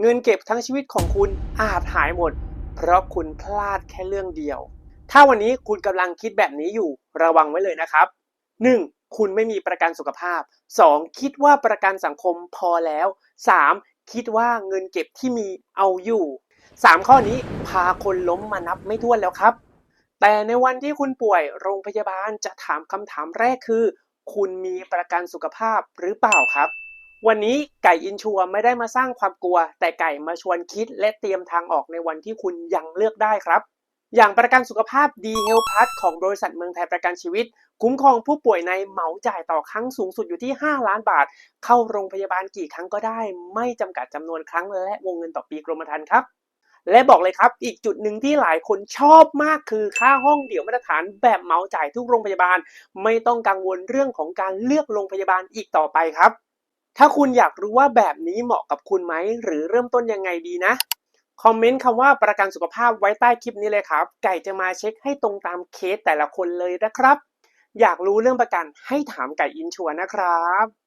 เงินเก็บทั้งชีวิตของคุณอาจหายหมด เพราะคุณพลาดแค่เรื่องเดียว ถ้าวันนี้คุณกำลังคิดแบบนี้อยู่ระวังไว้เลยนะครับ 1. คุณไม่มีประกันสุขภาพ 2. คิดว่าประกันสังคมพอแล้ว 3. คิดว่าเงินเก็บที่มีเอาอยู่ 3 ข้อนี้พาคนล้มมานับไม่ถ้วนแล้วครับ แต่ในวันที่คุณป่วยโรงพยาบาลจะถามคำถามแรกคือ คุณมีประกันสุขภาพหรือเปล่าครับ วันนี้ไก่อินชัวไม่ได้มาสร้างความกลัว แต่ไก่มาชวนคิดและเตรียมทางออกในวันที่คุณยังเลือกได้ครับ อย่างประกันสุขภาพ D Health Plus ของบริษัทเมืองไทยประกันชีวิต คุ้มครองผู้ป่วยในเหมาจ่ายต่อครั้งสูงสุดอยู่ที่ 5 ล้านบาท เข้าโรงพยาบาลกี่ครั้งก็ได้ ไม่จำกัดจำนวนครั้งและวงเงินต่อปีกรมธรรม์ครับและบอกเลยครับ อีกจุดหนึ่งที่หลายคนชอบมากคือค่าห้องเดี่ยวมาตรฐานแบบเหมาจ่ายทุกโรงพยาบาล ไม่ต้องกังวลเรื่องของการเลือกโรงพยาบาลอีกต่อไปครับ ถ้าคุณอยากรู้ว่าแบบนี้เหมาะกับคุณไหม หรือเริ่มต้นยังไงดีนะ คอมเมนต์คำว่าประกันสุขภาพไว้ใต้คลิปนี้เลยครับ ไก่จะมาเช็คให้ตรงตามเคสแต่ละคนเลยนะครับ อยากรู้เรื่องประกันให้ถามไก่อินชัวนะครับ